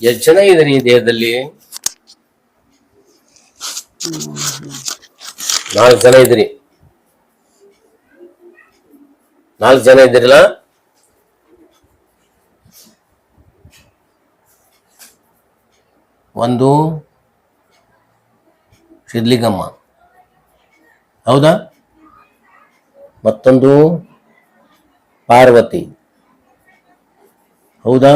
ಎಷ್ಟು ಜನ ಇದ್ದಾರೆ ಈ ದೇಹದಲ್ಲಿ. ನಾಲ್ಕು ಜನ ಇದ್ರಿ ನಾಲ್ಕು ಜನ ಇದ್ರಲ್ಲ ಒಂದು ಶಿರ್ಲಿಗಮ್ಮ ಹೌದಾ? ಮತ್ತೊಂದು ಪಾರ್ವತಿ. ಹೌದಾ?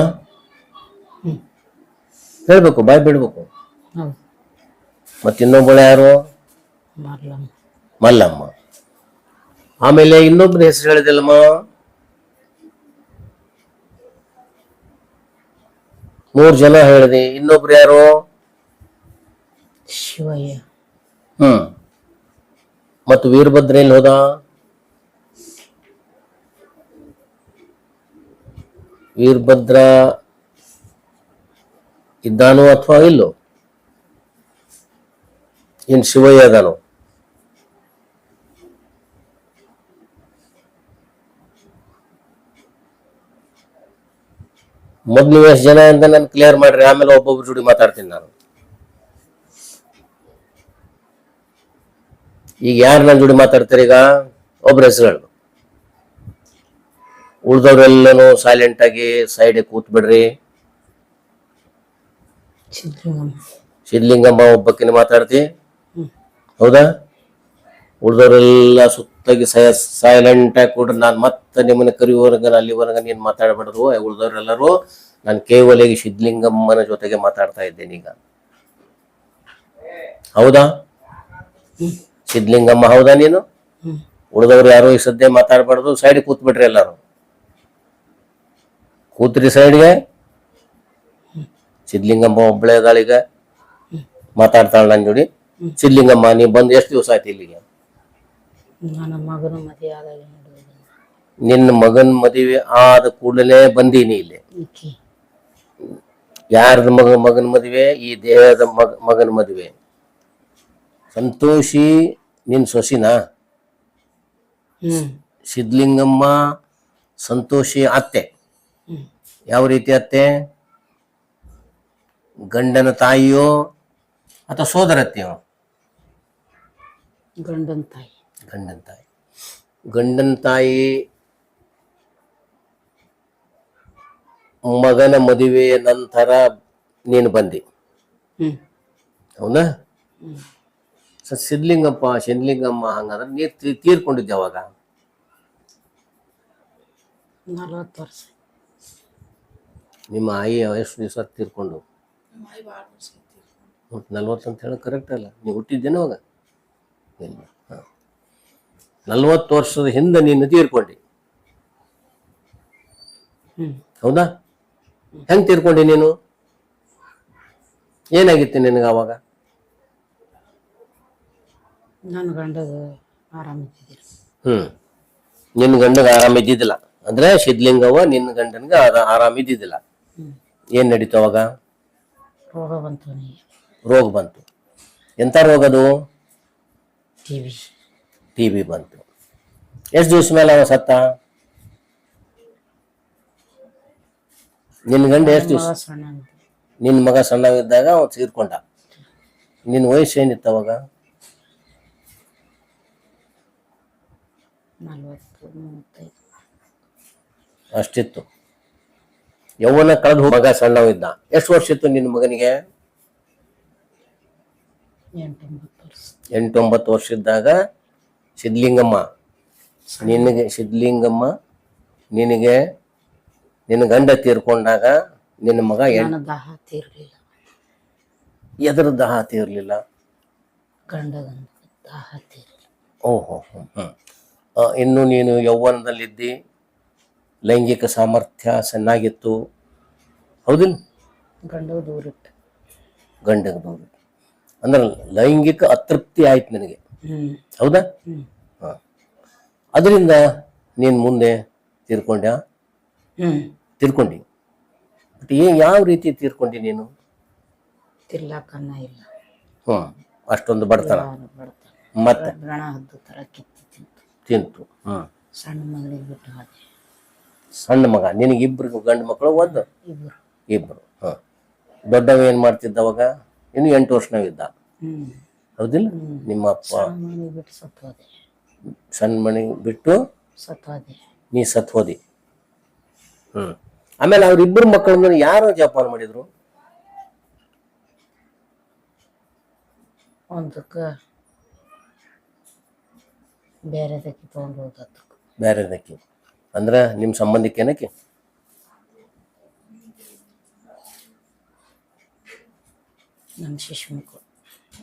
ಹೇಳ್ಬೇಕು ಬಾಯ್ ಬಿಡ್ಬೇಕು. ಹೌದು. ಮತ್ತೆ ಇನ್ನೊಬ್ಬಳು ಯಾರು? ಮರ್ಲಮ್ಮ ಮಲ್ಲಮ್ಮ. ಆಮೇಲೆ ಇನ್ನೊಬ್ಬನ ಹೆಸರು ಹೇಳಿದಲ್ಲಮ್ಮ ಮೂರ್ ಜನ ಹೇಳಿದೆ ಇನ್ನೊಬ್ರು ಯಾರು? ಶಿವಯ್ಯ. ಹ್ಮ್. ಮತ್ತು ವೀರಭದ್ರ ಎಲ್ಲಿ ಹೋದ? ವೀರಭದ್ರ ಇದ್ದಾನೋ ಅಥವಾ ಇಲ್ಲೋ? ಇನ್ ಶಿವಯ್ಯ ಅದಾನೋ? ಮೊದ್ಲು ಎಷ್ಟು ಜನ ಅಂತ ನಾನು ಕ್ಲಿಯರ್ ಮಾಡ್ರಿ, ಆಮೇಲೆ ಒಬ್ಬೊಬ್ರು ಜೋಡಿ ಮಾತಾಡ್ತೀನಿ ನಾನು. ಈಗ ಯಾರು ನನ್ನ ಜೋಡಿ ಮಾತಾಡ್ತಾರೆ ಈಗ? ಒಬ್ರ ಹೆಸರು ಉಳ್ದವ್ರೆಲ್ಲನೂ ಸೈಲೆಂಟ್ ಆಗಿ ಸೈಡ್ ಕೂತ್ ಬಿಡ್ರಿ ಸಿದ್ಲಿಂಗಮ್ಮ ಒಬ್ಬಕ್ಕಿನ ಮಾತಾಡ್ತಿ. ಹೌದಾ? ಉಳಿದವರೆಲ್ಲ ಸುತ್ತಾಗಿ ಸೈಲೆಂಟ್ ಆಗಿ ಕೊಡ್ರಿ ನಾನು ಮತ್ತೆ ನಿಮ್ಮನ್ನ ಕರಿಯುವವರೆಗ ಅಲ್ಲಿವರೆಗ ನೀನು ಮಾತಾಡಬಾರ್ದು ಉಳಿದವರೆಲ್ಲರೂ ನಾನು ಕೇವಲ ಈಗ ಸಿದ್ಲಿಂಗಮ್ಮನ ಜೊತೆಗೆ ಮಾತಾಡ್ತಾ ಇದ್ದೇನೆ ಈಗ. ಹೌದಾ? ಸಿದ್ಲಿಂಗಮ್ಮ ಹೌದಾ ನೀನು? ಉಳಿದವರು ಯಾರು ಈ ಸದ್ಯ ಮಾತಾಡಬಾರ್ದು. ಸೈಡ್ ಕೂತ್ಬಿಟ್ರಿ ಎಲ್ಲಾರು. ಕೂತ್ರಿ ಸೈಡ್ಗೆ ಸಿದ್ಲಿಂಗಮ್ಮ ಒಬ್ಳೆ ಅದಾಳೀಗ ಮಾತಾಡ್ತಾಳ ನನ್ನ ಜೋಡಿ ಸಿದ್ಲಿಂಗಮ್ಮ ನೀ ಬಂದು ಎಷ್ಟು ದಿವಸ ಆಯ್ತು ಇಲ್ಲಿಗೆ? ನನ್ನ ಮಗನ ಮದುವೆ ಆದಾಗ ನಿನ್ನ ಮಗನ್ ಮದುವೆ ಆದ ಕೂಡಲೇ ಬಂದೀನಿ ಇಲ್ಲಿ. ಯಾರದ ಮಗ ಮಗನ ಮದುವೆ? ಈ ದೇಹದ ಮಗ ಮಗನ ಮದುವೆ. ಸಂತೋಷಿ ನಿನ್ ಸೊಸಿನಾ? ಸಿದ್ಲಿಂಗಮ್ಮ ಸಂತೋಷಿ ಅತ್ತೆ. ಯಾವ ರೀತಿ ಅತ್ತೆ? ಗಂಡನ ತಾಯಿಯೋ ಅಥವಾ ಸೋದರತ್ತೆಯೋ? ಗಂಡನ ತಾಯಿ. ಗಂಡನ ತಾಯಿ. ಗಂಡನ ತಾಯಿ ಮಗನ ಮದುವೆಯ ನಂತರ ನೀನು ಬಂದಿ. ಹೌದಾ? ಸರ್ ಸಿದ್ಲಿಂಗಪ್ಪ ಸಿದ್ಲಿಂಗಮ್ಮ ಹಂಗಂದ್ರೆ ನೀ ತೀರ್ಕೊಂಡಿದ್ದೆ ಅವಾಗ. ನಲವತ್ತು ವರ್ಷ. ನಿಮ್ಮ ಆಯಿ ಎಷ್ಟು ದಿವಸ ತೀರ್ಕೊಂಡು? ನಲ್ವತ್ತು ಅಂತ ಹೇಳಿ ಕರೆಕ್ಟ್ ಅಲ್ಲ. ನೀವು ಹುಟ್ಟಿದ್ದೇನೆ ಅವಾಗ? ಇಲ್ಲ. ಹಾಂ. ನಲ್ವತ್ತು ವರ್ಷದ ಹಿಂದೆ ನೀನು ತೀರ್ಕೊಂಡಿ ಹ್ಮ್. ಹೌದಾ? ಹೆಂಗೆ ತೀರ್ಕೊಂಡಿ ನೀನು? ಏನಾಗಿತ್ತು ನಿನಗೆ ಅವಾಗ? ನನ್ನ ಗಂಡಗ ಆರಾಮಿದ್ದಿದ್ದಿಲ್ಲ ಹ್ಞೂ ನಿನ್ನ ಗಂಡಗೆ ಆರಾಮ ಇದ್ದಿದ್ದಿಲ್ಲ. ಅಂದ್ರೆ ಸಿದ್ಲಿಂಗವ್ವ ನಿನ್ನ ಗಂಡನಿಗೆ ಆರಾಮ್ ಆರಾಮ ಇದ್ದಿದ್ದಿಲ್ಲ. ಏನ್ ಏನು ನಡೀತು ಅವಾಗ? ರೋಗ ಬಂತು ಅವನಿಗೆ ರೋಗ ಬಂತು ಎಂಥ ರೋಗ ಅದು ಟಿ ವಿ ಟಿ ಬಿ ಬಂತು ಎಷ್ಟು ದಿವಸ ಮೇಲೆ ಅವ ಸತ್ತ ನಿನ್ನ ಗಂಡ ಎಷ್ಟು ದಿವಸ ಮಗ ಸಣ್ಣ ಇದ್ದ. ನಿನ್ನ ಮಗ ಸಣ್ಣವಿದ್ದಾಗ ಅವ ತೀರ್ಕೊಂಡ ನಿನ್ನ ವಯಸ್ಸು ಏನಿತ್ತು ಅವಾಗ ನಲ್ವತ್ತು ಮೂವತ್ತೈದು ಅಷ್ಟಿತ್ತು ಯೌವನ ಕಳೆದು ಮಗ ಸಣ್ಣವಿದ್ದ ಎಷ್ಟು ವರ್ಷ ಇತ್ತು ನಿನ್ನ ಮಗನಿಗೆ? ಎಂಟೊಂಬತ್ತು ವರ್ಷ ಇದ್ದಾಗ ಸಿದ್ಲಿಂಗಮ್ಮ ನಿನಗೆ ಸಿದ್ಲಿಂಗಮ್ಮ ನಿನಗೆ ನಿನ್ನ ಗಂಡ ತೀರ್ಕೊಂಡಾಗ ನಿನ್ನ ಮಗ ದಾಹ ತೀರ್ಲಿಲ್ಲ. ಎದ್ರ ದಾಹ ತೀರ್ಲಿಲ್ಲ? ಗಂಡ ದಾಹ ತೀರಲಿಲ್ಲ. ಓಹೋ ಹ್ಮ್ ಇನ್ನು ನೀನು ಯೌವನದಲ್ಲಿದ್ದಿ? ಲೈಂಗಿಕ ಸಾಮರ್ಥ್ಯ ಚೆನ್ನಾಗಿತ್ತು ಹೌದಿಲ್ಲ ಗಂಡ ದೂರಿಟ್ಟು ಗಂಡಗೆ ದೂರ ಅಂದ್ರೆ ಲೈಂಗಿಕ ಅತೃಪ್ತಿ ಆಯ್ತು ನಿನಗೆ. ಹೌದಾ? ಹಾಂ. ಅದರಿಂದ ನೀನು ಮುಂದೆ ತೀರ್ಕೊಂಡ್ಯಾ? ತೀರ್ಕೊಂಡಿ. ಬಟ್ ಏನ್ ಯಾವ ರೀತಿ ತೀರ್ಕೊಂಡಿ ನೀನು? ತಿರ್ಲಾಕನ್ನ ಇಲ್ಲ. ಹ್ಞೂ ಅಷ್ಟೊಂದು ಬಡತನ. ಮತ್ತೆ? ತಿಂತು. ಹ್ಞೂ ಸಣ್ಣ ಮಗಳಿಗೆ ಬಿಟ್ಟು ಹೋದೆ ಸಣ್ಣ ಮಗ ನಿನಗಿಬ್ರು ಗಂಡು ಮಕ್ಕಳು ಒಂದು? ಇಬ್ಬರು ಇಬ್ರು ಹಾ. ದೊಡ್ಡವ ಏನ್ ಮಾಡ್ತಿದ್ದ ಅವಾಗ? ಇನ್ನು ಎಂಟು ವರ್ಷನವಿದ್ದ ಇದ್ದ ಹೌದಿಲ್ಲ? ನಿಮ್ಮ ಅಪ್ಪ. ಸಣ್ಣ ಮನೆ ಬಿಟ್ಟು ನೀ ಸತ್ ಹೋದಿ ಹ್ಮ್. ಆಮೇಲೆ ಅವ್ರಿಬ್ಬರು ಮಕ್ಕಳನ್ನ ಯಾರು ಜಪಾನ್ ಮಾಡಿದ್ರು? ಒಂದಕ್ಕೆ ಬೇರೆದಕ್ಕೆ ತೊಗೊಂಡು ಹೋದಕ್ಕೆ ಬೇರೆದಕ್ಕೆ. ಅಂದ್ರ ನಿಮ್ಮ ಸಂಬಂಧಿಕೇನಕ್ಕೆ ನಮ್ಮ ಶಿಶುಮಕ್ಕಳು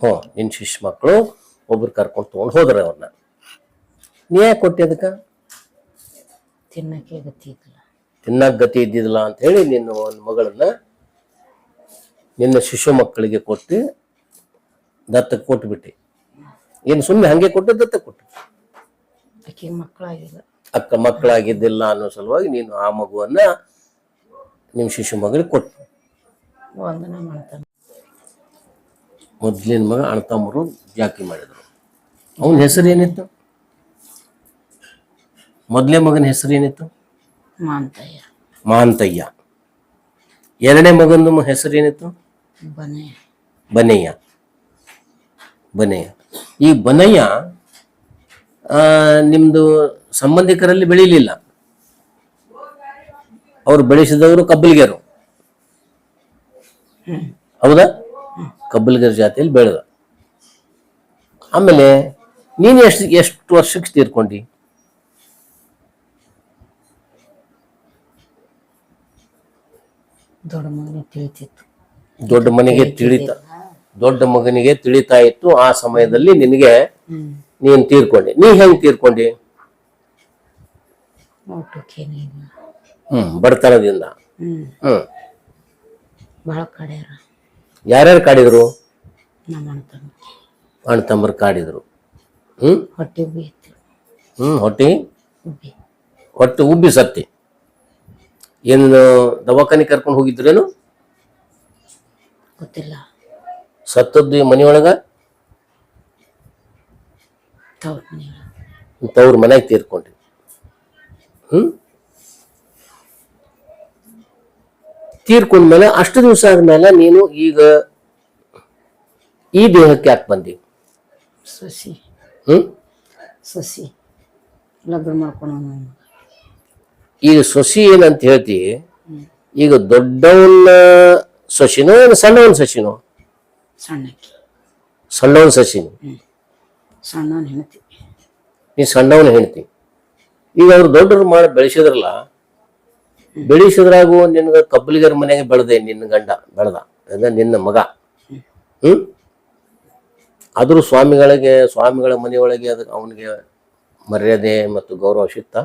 ಹ್ಞೂ ನಿನ್ನ ಶಿಷ್ಯ ಮಕ್ಕಳು ಒಬ್ರು ಕರ್ಕೊಂಡು ತೊಗೊಂಡು ಹೋದ್ರೆ ಅವ್ರನ್ನ ನೀ ಯಾಕೆ ಕೊಟ್ಟೆ ಅದಕ್ಕ? ತಿನ್ನಕ್ಕೆ ಗತಿ ಇದ್ದಿಲ್ಲ. ತಿನ್ನಕ್ ಗತಿ ಇದ್ದಿದ್ದಿಲ್ಲ ಅಂತ ಹೇಳಿ ನಿನ್ನ ಒಂದು ಮಗಳನ್ನ ನಿನ್ನ ಶಿಶು ಮಕ್ಕಳಿಗೆ ಕೊಟ್ಟು ದತ್ತಕ್ಕೆ ಕೊಟ್ಬಿಟ್ಟಿ. ಏನು ಸುಮ್ಮನೆ ಹಂಗೆ ಕೊಟ್ಟು ದತ್ತ ಕೊಟ್ಟು ಮಕ್ಕಳಾಗಿಲ್ಲ ಅಕ್ಕ ಮಕ್ಕಳಾಗಿದ್ದಿಲ್ಲ ಅನ್ನೋ ಸಲುವಾಗಿ ನೀನು ಆ ಮಗುವನ್ನ ನಿಮ್ಮ ಶಿಶು ಮಗಳಿಗೆ ಕೊಟ್ಟು ವಂದನೆ ಮಾಡ್ತಾನೆ. ಮೊದ್ಲಿನ ಮಗ ಅಣ್ತಮ್ಮರು ಜಾಕಿ ಮಾಡಿದ್ರು. ಅವನ ಹೆಸರು ಏನಿತ್ತು? ಮೊದಲೇ ಮಗನ ಹೆಸರು ಏನಿತ್ತು? ಮಾಂತಯ್ಯ. ಮಾಂತಯ್ಯ. ಎರಡನೇ ಮಗನ ಹೆಸರು ಏನಿತ್ತು? ಬನೆ ಬನಯ್ಯ ಬನಯ್ಯ ಈ ಬನಯ್ಯ ಆ, ನಿಮ್ದು ಸಂಬಂಧಿಕರಲ್ಲಿ ಬೆಳೀಲಿಲ್ಲ. ಅವರು ಬೆಳೆಸಿದವರು ಕಬ್ಬಲಿಗೆರು. ಹೌದಾ? ಕಬ್ಬಲಿಗರ ಜಾತಿಯಲ್ಲಿ ಬೆಳೆದ. ಆಮೇಲೆ ನೀನು ಎಷ್ಟು ಎಷ್ಟು ವರ್ಷಕ್ಕೆ ತೀರ್ಕೊಂಡಿ? ದೊಡ್ಡ ಮಗನಿಗೆ ತಿಳಿತಿತ್ತು. ದೊಡ್ಡ ಮನೆಗೆ ತಿಳಿತ ದೊಡ್ಡ ಮಗನಿಗೆ ತಿಳಿತಾ ಇತ್ತು. ಆ ಸಮಯದಲ್ಲಿ ನಿನಗೆ ನೀನ್ ತೀರ್ಕೊಂಡೆ. ನೀ ಹೆಂಗ್ ತೀರ್ಕೊಂಡಿ? ಊಟಕ್ಕೇನು ಇಲ್ಲ ಹ್ಮ್ ಬಡತನದಿಂದ. ಹ್ಮ್. ಹ್ಮ್. ಭಾಳ ಕಡೆಯರ ಯಾರ್ಯಾರು ಕಾಡಿದ್ರು? ನಮ್ಮ ಅಣ್ಣ ಅಣ್ಣ ತಮ್ಮರು ಕಾಡಿದ್ರು. ಹ್ಮ್. ಹೊಟ್ಟೆ ಹ್ಮ್ ಹೊಟ್ಟಿ? ಉಬ್ಬಿ. ಹೊಟ್ಟೆ ಉಬ್ಬಿ ಸತ್ತಿ. ಏನು ದವಾಖಾನೆ ಕರ್ಕೊಂಡು ಹೋಗಿದ್ರೇನು? ಗೊತ್ತಿಲ್ಲ. ಸತ್ತದ್ದು ಮನೆಯೊಳಗ? ತವ್ರ ಮನೆಯಾಗ ತವ್ರ ತೀರ್ಕೊಂಡ್ರಿ. ತೀರ್ಕೊಂಡ್ಮೇಲೆ ಅಷ್ಟು ದಿವಸ ಆದ್ಮೇಲೆ ನೀನು ಈಗ ಈ ದೇಹಕ್ಕೆ ಯಾಕೆ ಬಂದಿ? ಸಸಿ. ಹ್ಮ್? ಸಸಿ. ಲಗ್ನ ಮಾಡ್ಕೊಂಡು ಈಗ ಸೊಸಿ ಏನಂತ ಹೇಳ್ತಿ? ಈಗ ದೊಡ್ಡವನ್ನ ಸೊಸಿನೋ ಏನು ಸಣ್ಣವನ ಸಸಿನೋ? ಸಣ್ಣಕ್ಕೆ. ಸಣ್ಣವನ್ ಸಸಿನೋ? ಸಣ್ಣವನ್ ಹೆಣ್ತಿ ನೀ ಸಣ್ಣವನ ಹೆಂಡ್ತಿ. ಈಗ ಅವ್ರು ದೊಡ್ಡರು ಮಾಡಿ ಬೆಳೆಸಿದ್ರಲ್ಲ, ಬೆಳೆಸಿದ್ರಾಗೂ ನಿನ್ಗ ಕಬ್ಬಲಿಗರ ಮನೆಗೆ ಬೆಳೆದೆ ನಿನ್ನ ಗಂಡ ಬೆಳೆದ, ಅಂದ್ರೆ ನಿನ್ನ ಮಗ. ಹ್ಮ್? ಆದ್ರೂ ಸ್ವಾಮಿಗಳಿಗೆ, ಸ್ವಾಮಿಗಳ ಮನೆಯೊಳಗೆ ಅದಕ್ಕೆ ಅವನಿಗೆ ಮರ್ಯಾದೆ ಮತ್ತು ಗೌರವ ಸಿಕ್ತ?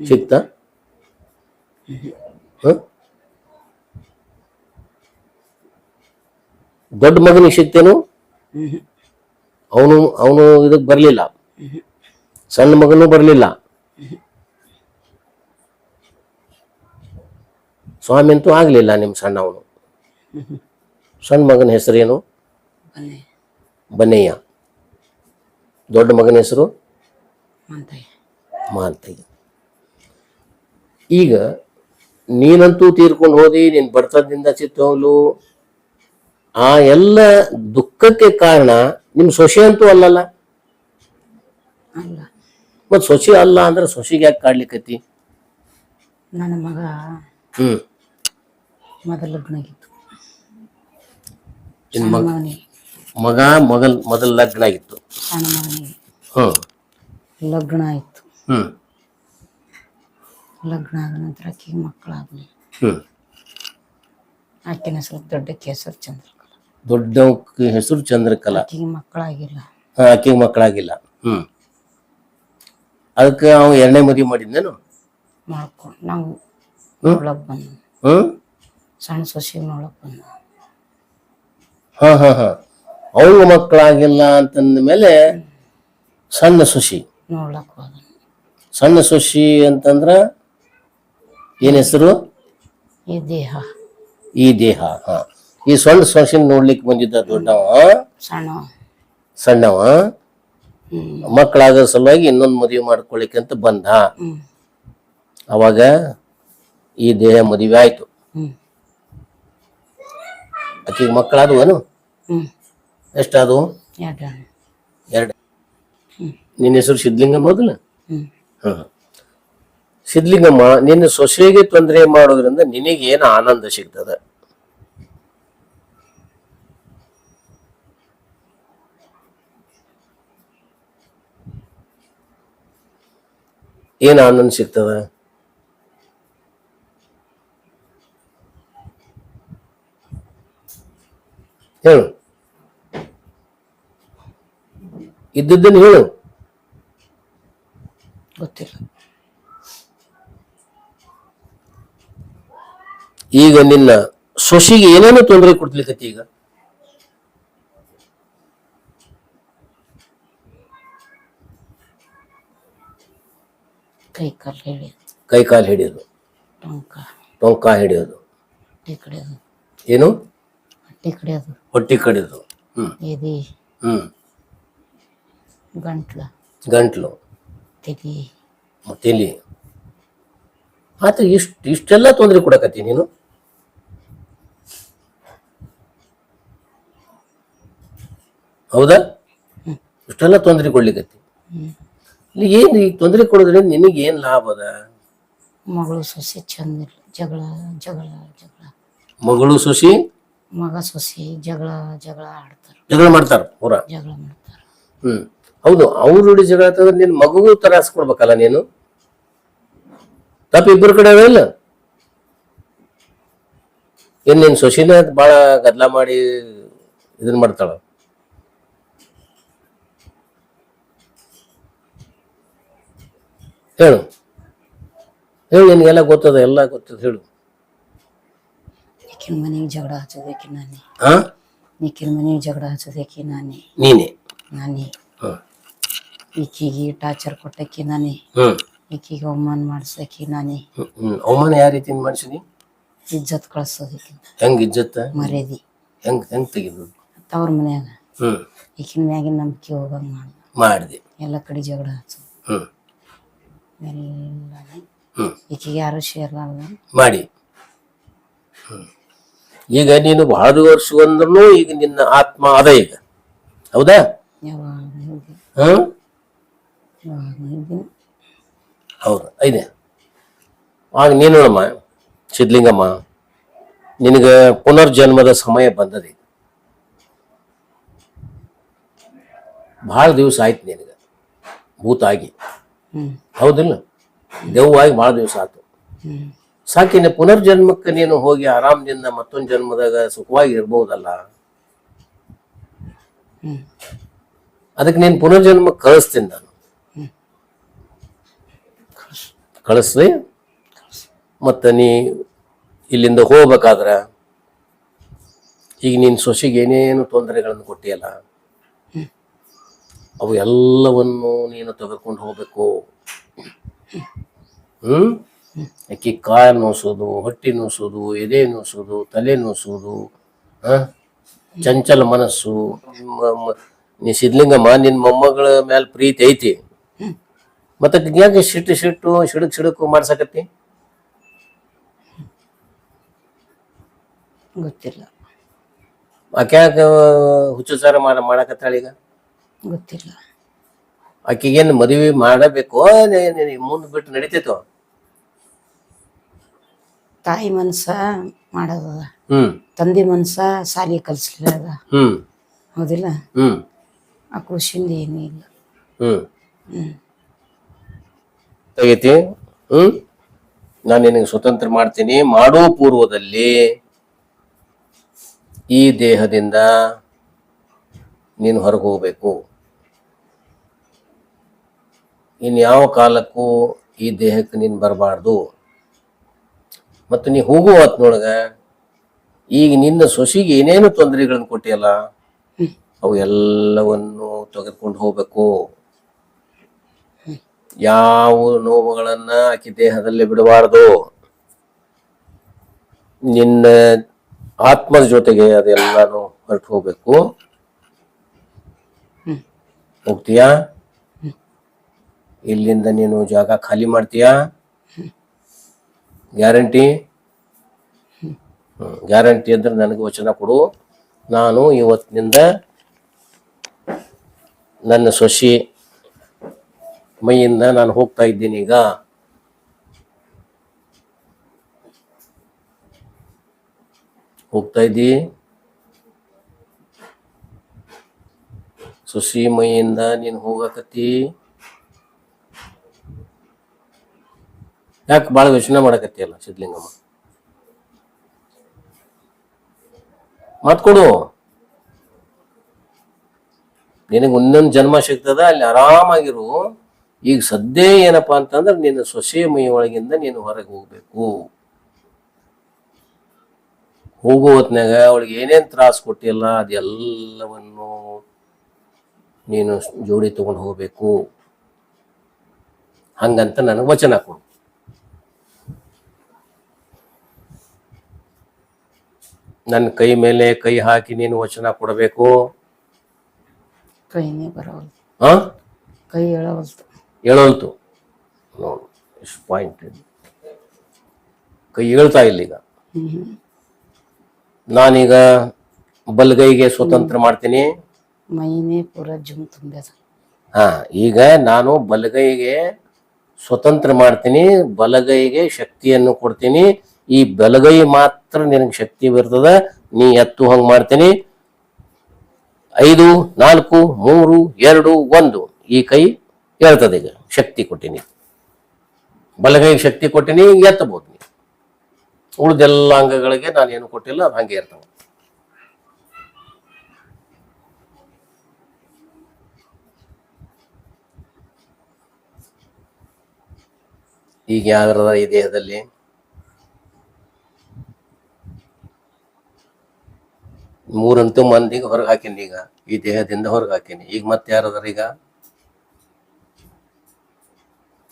ಸಿಕ್ತ? ದೊಡ್ಡ ಮಗನಿಗೆ ಸಿಕ್ತೇನು? ಅವನು ಅವನು ಇದಕ್ಕೆ ಬರಲಿಲ್ಲ. ಸಣ್ಣ ಮಗನೂ ಬರಲಿಲ್ಲ. ಸ್ವಾಮಿ ಅಂತೂ ಆಗಲಿಲ್ಲ ನಿಮ್ಮ ಸಣ್ಣವನು. ಸಣ್ಣ ಮಗನ ಹೆಸರೇನು? ಬನ್ನಯ್ಯ ದೊಡ್ಡ ಮಗನ ಹೆಸರು? ಮಂತಯ್ಯ. ಈಗ ನೀನಂತೂ ತೀರ್ಕೊಂಡು ಹೋದಿ ನಿನ್ ಬಡತನದಿಂದ ಚಿತ್ತೋಗ್ಲು ಆ ಎಲ್ಲ ದುಃಖಕ್ಕೆ ಕಾರಣ ನಿಮ್ ಸೊಸೆ ಅಂತೂ ಅಲ್ಲಲ್ಲ? ಅಲ್ಲ. ಮತ್ ಸೊಸಿ ಅಲ್ಲ ಅಂದ್ರೆ ಸೊಸಿಗೆ ಯಾಕೆ ಕಾಡ್ಲಿಕ್ಕತಿ ನನ್ನ ಮಗ ಹ್ಮ್. ಮೊದಲ ಲಗ್ನಾಗಿತ್ತು. ನಿನ್ ಸಣ್ಣ ಮಗ ಮಗನಿಗೆ ಮಗ ಮಗಲ್ ಮೊದಲ ಲಗ್ನ ಆಗಿತ್ತು ಸಣ್ಣ ಮಗನಿಗೆ ಹ್ಮ್. ಲಗ್ನ ಆಯಿತು. ಹ್ಮ್. ಲಗ್ನ ಆದ ನಂತರ ಆಕೆಗೆ ಮಕ್ಕಳಾಗಲಿ ಹ್ಮ್. ಆಕೆನ ಸ್ವಲ್ಪ ದೊಡ್ಡ ಕೇಸರ್ ಚಂದ್ರಕಲ. ದೊಡ್ಡ ಹೆಸರು ಚಂದ್ರಕಲಾ. ಆಕೆಗೆ ಮಕ್ಕಳಾಗಿಲ್ಲ. ಆಕೆಗೆ ಮಕ್ಕಳಾಗಿಲ್ಲ. ಹ್ಮ್. ಅದಕ್ಕೆ ಅವ ಎರಡನೇ ಮದುವೆ ಮಾಡಿದ್ನೇನು? ಮಾಡ್ಕೊಂಡು ನಾವು ನೋಡಕ್ ಬಂದು ಹ್ಮ್? ಸಣ್ಣ ಸೊಸೆ ನೋಡಕ್ ಬಂದ ಹಾ ಹಾ ಮಕ್ಕಳಾಗಿಲ್ಲ ಅಂತಂದ ಮೇಲೆ ಸಣ್ಣ ಸುಶಿ ನೋಡಕ್ ಹೋದ ಸಣ್ಣ ಸುಶಿ ಅಂತಂದ್ರ ಏನ್ ಹೆಸರು? ಈ ದೇಹ. ಈ ದೇಹ ಹಾ. ಈ ಸಣ್ಣ ಸೊಸಿನ ನೋಡ್ಲಿಕ್ಕೆ ಬಂದಿದ್ದ ದೊಡ್ಡವ? ಸಣ್ಣ ಸಣ್ಣವ. ಹ್ಮ್. ಮಕ್ಕಳಾಗೋ ಸಲುವಾಗಿ ಇನ್ನೊಂದು ಮದುವೆ ಮಾಡ್ಕೊಳ್ಳಿಕ್ಕೆ ಅಂತ ಬಂದ ಅವಾಗ ಈ ದೇಹ ಮದುವೆ ಆಯ್ತು. ಆಕಿಗೆ ಮಕ್ಕಳಾದವನು? ಎಷ್ಟಾದವು? ಎರಡು. ನಿನ್ನ ಹೆಸರು ಸಿದ್ಲಿಂಗಮ್ಮ ಹೌದಲ್ಲ? ಹ್ಮ್. ಸಿದ್ಲಿಂಗಮ್ಮ ನಿನ್ನ ಸೊಸೆಗೆ ತೊಂದರೆ ಮಾಡೋದ್ರಿಂದ ನಿನಗೇನು ಆನಂದ ಸಿಗ್ತದ? ಏನ್ ಆನಂದ ಸಿಗ್ತದ? ಹೇಳು. ಇದ್ದದ್ದನ್ನು ಹೇಳು. ಗೊತ್ತಿಲ್ಲ. ಈಗ ನಿನ್ನ ಸೊಸಿಗೆ ಏನೇನು ತೊಂದರೆ ಕೊಡ್ಲಿಕ್ಕೆ ಈಗ? ಕೈ ಕಾಲು ಹೇಳಿ ಕೈ ಕಾಲು ಹಿಡಿಯೋದು. ಟೊಂಕ. ಟೊಂಕ ಹಿಡಿಯೋದು. ಹೊಟ್ಟೆ ಕಡಿಯೋದು. ಏನು? ಹೊಟ್ಟೆ ಕಡಿಯೋದು. ಹೊಟ್ಟಿ ಕಡಿಯೋದು. ಹ್ಮ್. ಎದೆ. ಹ್ಮ್. ಗಂಟ್ಲು. ಗಂಟ್ಲು. ತಲೆ. ತಲೆ ಆತ ಇಷ್ಟ ಇಷ್ಟೆಲ್ಲ ತೊಂದರೆ ಕೊಡಕತ್ತಿ ನೀನು? ಹೌದಾ? ಇಷ್ಟೆಲ್ಲ ತೊಂದರೆ ಇಲ್ಲಿ ಏನು ಈಗ ತೊಂದರೆ ಕೊಡೋದ್ರಿಂದ ನಿನಗೆ ಏನ್ ಲಾಭ ಅದ? ಮಗಳು ಸೊಸೆ ಚಂದ ಇಲ್ಲ. ಜಗಳ ಜಗಳ ಜಗಳ. ಮಗಳು ಸೊಸಿ? ಮಗ ಸೊಸಿ ಜಗಳ ಜಗಳ ಆಡ್ತಾರೆ. ಜಗಳ ಮಾಡ್ತಾರ ಪೂರ? ಜಗಳ ಮಾಡ್ತಾರೆ. ಹ್ಮ್. ಹೌದು ಅವ್ರ ಜೋಡಿ ಜಗಳ ಆತಂದ್ರೆ ನಿನ್ ಮಗುಗೂ ತರಾಸ್ ಕೊಡ್ಬೇಕಲ್ಲ ನೀನು? ತಪ್ಪ ಇಬ್ಬರ ಕಡೆ ಇಲ್ಲ? ಏನ್ ನಿನ್ ಸೊಸಿನ ಬಾಳ ಗದ್ಲ ಮಾಡಿ ಇದನ್ ಮಾಡ್ತಾಳ? ಹೇಳು. ಹೇಳು ನಿನಗೆಲ್ಲ ಗೊತ್ತದ ಎಲ್ಲ ಗೊತ್ತದ ಹೇಳು. ಈಕಿನ ಮನೆಗೆ ಜಗಳ ಹಚ್ಚೋದಕ್ಕೆ ನಾನೇ. ಹಾ ಈಕಿನ ಮನೆಗೆ ಜಗಳ ಹಚ್ಚೋದಕ್ಕೆ ನಾನೇ. ನೀನೆ? ನಾನೇ. ಹ್ಮ್ ಈಕಿಗೆ ಟಾರ್ಚರ್ ಕೊಟ್ಟಕ್ಕೆ ನಾನೇ. ಹ್ಮ್ ಈಕಿಗೆ ಅವಮಾನ ಮಾಡ್ಸಕ್ಕೆ ನಾನೇ. ಹ್ಮ್, ಹ್ಮ್. ಅವಮಾನ ಯಾವ ರೀತಿ ಮಾಡ್ಸಿದಿ? ಇಜ್ಜತ್ ಕಳ್ಸೋದಕ್ಕೆ. ಹೆಂಗ್ ಇಜ್ಜತ್ತ ಮರ್ಯಾದಿ. ಹೆಂಗ್ ಹೆಂಗ್ ತೆಗಿದು? ತವ್ರ ಮನ್ಯಾಗ. ಹ್ಮ್. ಈಕಿನ ಮ್ಯಾಗಿನ ನಂಬಿಕೆ ಹೋಗಂಗೆ ಮಾಡಿ ಮಾಡಿದೆ. ಎಲ್ಲ ಕಡೆ ಜಗಳ ಹಚ್ಚೋದು. ಹ್ಮ್. ಈಕಿಗೆ ಯಾರು ಮಾಡಿ. ಈಗ ನೀನು ಬಹಳ ವರ್ಷ ಒಂದ್ರೂ ಈಗ ನಿನ್ನ ಆತ್ಮ ಅದ ಈಗ. ಹೌದಾ? ಹೌದು. ಐದೆ ಆಗ ನೀನು ನೋಡಮ್ಮ ಸಿದ್ಲಿಂಗಮ್ಮ ನಿನಗೆ ಪುನರ್ಜನ್ಮದ ಸಮಯ ಬಂದದೆ. ಬಹಳ ದಿವಸ ಆಯ್ತು ನಿನಗೆ. ಭೂತಾಗಿ. ಹೌದಿಲ್ಲ. ದೆವ್ವಾಗಿ ಬಹಳ ದಿವಸ ಆತು. ಸಾಕಿನ ಪುನರ್ಜನ್ಮಕ್ಕೆ ನೀನು ಹೋಗಿ ಆರಾಮದಿಂದ ಮತ್ತೊಂದು ಜನ್ಮದಾಗ ಸುಖವಾಗಿ ಇರ್ಬೋದಲ್ಲ. ಅದಕ್ಕೆ ನೀನು ಪುನರ್ಜನ್ಮ ಕಳಿಸ್ತೀನಿ ನಾನು. ಕಳಿಸ್ರಿ. ಮತ್ತ ನೀ ಇಲ್ಲಿಂದ ಹೋಗ್ಬೇಕಾದ್ರ ಈಗ ನೀನು ಸೊಸೆಗೆ ಏನೇನು ತೊಂದರೆಗಳನ್ನು ಕೊಟ್ಟಿಯಲ್ಲ ಅವು ಎಲ್ಲವನ್ನು ನೀನು ತೆಗೆದುಕೊಂಡು ಹೋಗಬೇಕು. ಹ್ಮ್? ಅಕ್ಕಿ ಕಾಯ ನೋಸೋದು ಹೊಟ್ಟೆ ನೋಸೋದು ಎದೆ ನೋಸೋದು ತಲೆ ನೋಸೋದು ಹ? ಚಂಚಲ ಮನಸ್ಸು ನೀ ಸಿದ್ಲಿಂಗಮ್ಮ ನಿನ್ನ ಮೊಮ್ಮಗಳ ಮ್ಯಾಲ ಪ್ರೀತಿ ಐತಿ. ಮತ್ತೆ ಯಾಕೆ ಸಿಟ್ಟು ಸಿಟ್ಟು ಸಿಡುಕ್ ಸಿಡುಕು ಮಾಡ್ಸಕತ್ತಿ? ಗೊತ್ತಿಲ್ಲ. ಆಕೆ ಯಾಕೆ ಹುಚ್ಚುಚಾರ ಮಾಡ ಮಾಡಕತ್ತಾಳ ಈಗ? ಗೊತ್ತಿಲ್ಲ. ಆಕೆಗೇನು ಮದುವೆ ಮಾಡಬೇಕು ಮುಂದೆ ಬಿಟ್ಟು ನಡೀತೈತೋ ತಾಯಿ ಮನ್ಸ ಮಾಡೋದದ ಹ್ಮ್. ತಂದೆ ಮನ್ಸ ಸಾಲಿ ಕಲಿಸ್ಲಿಲ್ಲ ಅದ ಹ್ಮ್. ಹೌದಿಲ್ಲ? ಹ್ಮ್. ಆ ಖುಷಿಯಿಂದ ಏನೂ ಇಲ್ಲ. ಹ್ಮ್. ಆಗೈತಿ ಹ್ಮ್? ನಾನು ನಿನಗೆ ಸ್ವತಂತ್ರ ಮಾಡ್ತೀನಿ. ಮಾಡೋ ಪೂರ್ವದಲ್ಲಿ ಈ ದೇಹದಿಂದ ನೀನು ಹೊರಗೆ ಹೋಗಬೇಕು. ಇನ್ಯಾವ ಕಾಲಕ್ಕೂ ಈ ದೇಹಕ್ಕೆ ನೀನು ಬರಬಾರ್ದು. ಮತ್ತು ನೀ ಹೋಗುವ ಹೊತ್ನೊಳಗ ಈಗ ನಿನ್ನ ಸೊಸಿಗೆ ಏನೇನು ತೊಂದರೆಗಳನ್ನು ಕೊಟ್ಟಿಯಲ್ಲ, ಅವು ಎಲ್ಲವನ್ನು ತೆಗೆದುಕೊಂಡು ಹೋಗ್ಬೇಕು. ಯಾವ ನೋವುಗಳನ್ನ ಆಕೆ ದೇಹದಲ್ಲಿ ಬಿಡಬಾರದು. ನಿನ್ನ ಆತ್ಮದ ಜೊತೆಗೆ ಅದೆಲ್ಲಾನು ಹೊರಟು ಹೋಗ್ಬೇಕು. ಹೋಗ್ತೀಯಾ? ಇಲ್ಲಿಂದ ನೀನು ಜಾಗ ಖಾಲಿ ಮಾಡ್ತೀಯಾ? ಗ್ಯಾರಂಟಿ? ಗ್ಯಾರಂಟಿ ಅಂದ್ರೆ ನನಗೆ ವಚನ ಕೊಡು. ನಾನು ಇವತ್ತಿನಿಂದ ನನ್ನ ಸೊಸಿ ಮೈಯಿಂದ ನಾನು ಹೋಗ್ತಾ ಇದ್ದೀನಿ ಈಗ. ಹೋಗ್ತಾ ಇದ್ದಿ? ಸೊಸಿ ಮೈಯಿಂದ ನೀನು ಹೋಗಕತ್ತಿ. ಯಾಕೆ ಭಾಳ ಯೋಚನೆ ಮಾಡಕತ್ತಿಯಲ್ಲ ಸಿದ್ಲಿಂಗಮ್ಮ ಮಾತು ಕೊಡು. ನಿನಗೆ ಒಂದೊಂದು ಜನ್ಮ ಸಿಗ್ತದ, ಅಲ್ಲಿ ಆರಾಮಾಗಿರು. ಈಗ ಸದ್ಯ ಏನಪ್ಪಾ ಅಂತಂದ್ರೆ ನಿನ್ನ ಸೊಸೆ ಒಳಗಿಂದ ನೀನು ಹೊರಗೆ ಹೋಗ್ಬೇಕು. ಹೋಗೋ ಹೊತ್ನ್ಯಾಗ ಅವಳಿಗೆ ಏನೇನ್ ತ್ರಾಸ ಕೊಟ್ಟಿಲ್ಲ, ಅದೆಲ್ಲವನ್ನು ನೀನು ಜೋಡಿ ತಗೊಂಡು ಹೋಗಬೇಕು. ಹಂಗಂತ ನನಗೆ ವಚನ ಕೊಡು. ನನ್ನ ಕೈ ಮೇಲೆ ಕೈ ಹಾಕಿ ನೀನು ವಚನ ಕೊಡಬೇಕು. ಕೈನೇ ಬರೋವಲ್ದು. ಹಾ ಕೈ ಹೇಳೋಲ್ತು ನೋಡು ಎಷ್ಟು ಪಾಯಿಂಟ್ ಕೈ ಹೇಳ್ತಾ ಇಲ್ಲ ಈಗ. ನಾನೀಗ ಬಲಗೈಗೆ ಸ್ವತಂತ್ರ ಮಾಡ್ತೀನಿ. ಮೈನೇ ಪೂರ ಜುಮ್ ತುಂಬ್ಯದ. ಹಾ, ಈಗ ನಾನು ಬಲಗೈಗೆ ಸ್ವತಂತ್ರ ಮಾಡ್ತೀನಿ, ಬಲಗೈಗೆ ಶಕ್ತಿಯನ್ನು ಕೊಡ್ತೀನಿ. ಈ ಬಲಗೈ ಮಾತ್ರ ನಿನಗೆ ಶಕ್ತಿ ಬರ್ತದ, ನೀ ಎತ್ತು ಹಂಗ್ ಮಾಡ್ತೀನಿ. ಐದು, ನಾಲ್ಕು, ಮೂರು, ಎರಡು, ಒಂದು. ಈ ಕೈ ಹೇಳ್ತದೆ ಈಗ, ಶಕ್ತಿ ಕೊಟ್ಟಿನಿ. ಬಲಗೈಗೆ ಶಕ್ತಿ ಕೊಟ್ಟಿನಿ ಎತ್ತಬಹುದು ನೀ. ಉಳಿದೆಲ್ಲ ಅಂಗಗಳಿಗೆ ನಾನು ಏನು ಕೊಟ್ಟಿಲ್ಲ, ಅದು ಹಂಗೆ ಇರ್ತಾವೆ ಈಗ ಯಾವ್ದಾರ ಈ ದೇಹದಲ್ಲಿ? ಮೂರಂತೂ ಮಂದಿಗೆ ಹೊರಗೆ ಹಾಕಿನಿ ಈಗ. ಈ ದೇಹದಿಂದ ಹೊರಗೆ ಹಾಕಿನಿ ಈಗ ಮತ್ತೆ ಯಾರದಾರ ಈಗ?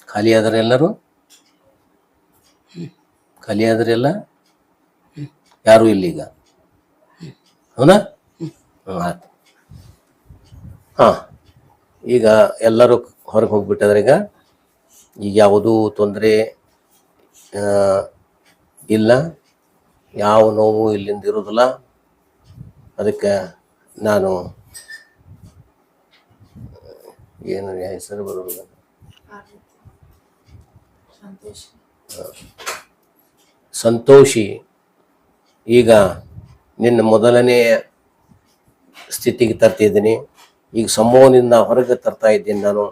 ಖಾಲಿ ಆದ್ರ ಎಲ್ಲರೂ? ಖಾಲಿ ಆದ್ರೆ ಎಲ್ಲ? ಯಾರು ಇಲ್ಲ ಈಗ? ಹೌದಾ? ಆಯ್ತು. ಹಾ, ಈಗ ಎಲ್ಲರೂ ಹೊರಗೆ ಹೋಗ್ಬಿಟ್ಟಿದ್ರೆ ಈಗ. ಈಗ ಯಾವುದೂ ತೊಂದರೆ ಇಲ್ಲ. ಯಾವ ನೋವು ಇಲ್ಲಿಂದ ಇರೋದಿಲ್ಲ ಅದಕ್ಕೆ ನಾನು, ಏನು ಹೆಸರು ಬರೋದಿಲ್ಲ. ಸಂತೋಷಿ. ಈಗ ನಿನ್ನ ಮೊದಲನೇ ಸ್ಥಿತಿಗೆ ತರ್ತಿದ್ದೀನಿ. ಈಗ ಸಮೂಹದಿಂದ ಹೊರಗೆ ತರ್ತಾ ಇದ್ದೀನಿ ನಾನು.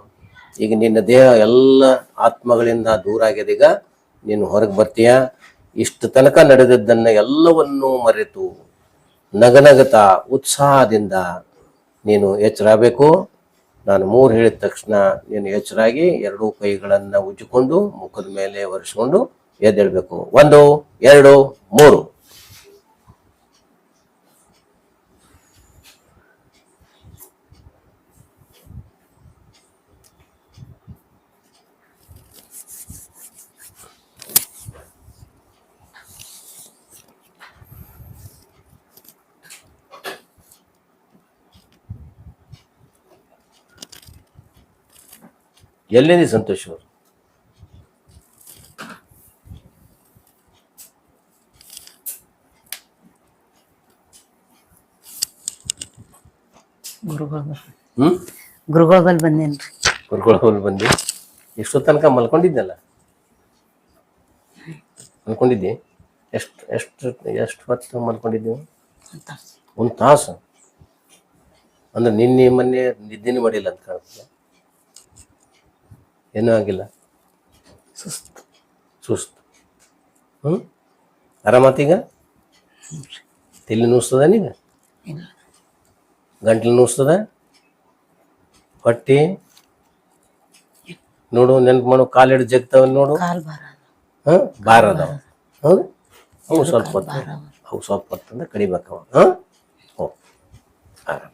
ಈಗ ನಿನ್ನ ದೇಹ ಎಲ್ಲ ಆತ್ಮಗಳಿಂದ ದೂರ ಆಗ್ಯದ ಈಗ ನೀನು ಹೊರಗೆ ಬರ್ತೀಯ? ಇಷ್ಟು ತನಕ ನಡೆದದ್ದನ್ನು ಎಲ್ಲವನ್ನೂ ಮರೆತು ನಗನಗತ ಉತ್ಸಾಹದಿಂದ ನೀನು ಎಚ್ಚರಾಗಬೇಕು. ನಾನು ಮೂರು ಹೇಳಿದ ತಕ್ಷಣ ನೀನು ಎಚ್ಚರಾಗಿ ಎರಡೂ ಕೈಗಳನ್ನು ಉಜ್ಜಿಕೊಂಡು ಮುಖದ ಮೇಲೆ ಒರೆಸ್ಕೊಂಡು ಎದ್ದೇಳ್ಬೇಕು. ಒಂದು, ಎರಡು, ಮೂರು. ಎಲ್ಲಿದೆ ಸಂತೋಷ್ ಅವರು? ಗುರುಗಳ ಹ್ಮ್? ಗುರುಗಳ ಬಲ್ ಬಂದೇನ್ರಿ. ಬಂದಿ ಹೋಗಿ ಬಂದು ಎಷ್ಟೋ ತನಕ ಮಲ್ಕೊಂಡಿದ್ದಲ್ಲ ಮಲ್ಕೊಂಡಿದ್ದಿ? ಎಷ್ಟು ಎಷ್ಟು ಎಷ್ಟು ಹೊತ್ತು ಮಲ್ಕೊಂಡಿದ್ದೀವಿ ಒಂದು ತಾಸು. ಅಂದ್ರೆ ನಿನ್ನೆ ಮೊನ್ನೆ ನಿದ್ದೆನೇ ಮಾಡಿಲ್ಲ ಅಂತ ಕಾಣ್ತದೆ. ಏನೂ ಆಗಿಲ್ಲ. ಸುಸ್ತು. ಸುಸ್ತು. ಹ್ಞೂ ಆರಾಮಾತೀಗ ತಲೆ ನೂಸ್ತದ ನೀಗ ಗಂಟ್ಲು ನೂಸ್ತದ? ಹೊಟ್ಟಿ? ನೋಡು ನೆನ್ಪು ಮಾಡು ಕಾಲು ಹಿಡಿದು ಜಗ್ತಾವ ನೋಡು. ಹಾಂ ಭಾರ ಅದಾವ. ಹೌದು? ಅವು ಸ್ವಲ್ಪ ಹೊತ್ತು. ಅವು ಸ್ವಲ್ಪ ಹೊತ್ತಂದ್ರೆ ಕಡಿಬೇಕವ ಹಾಂ. ಓ ಆರಾಮ.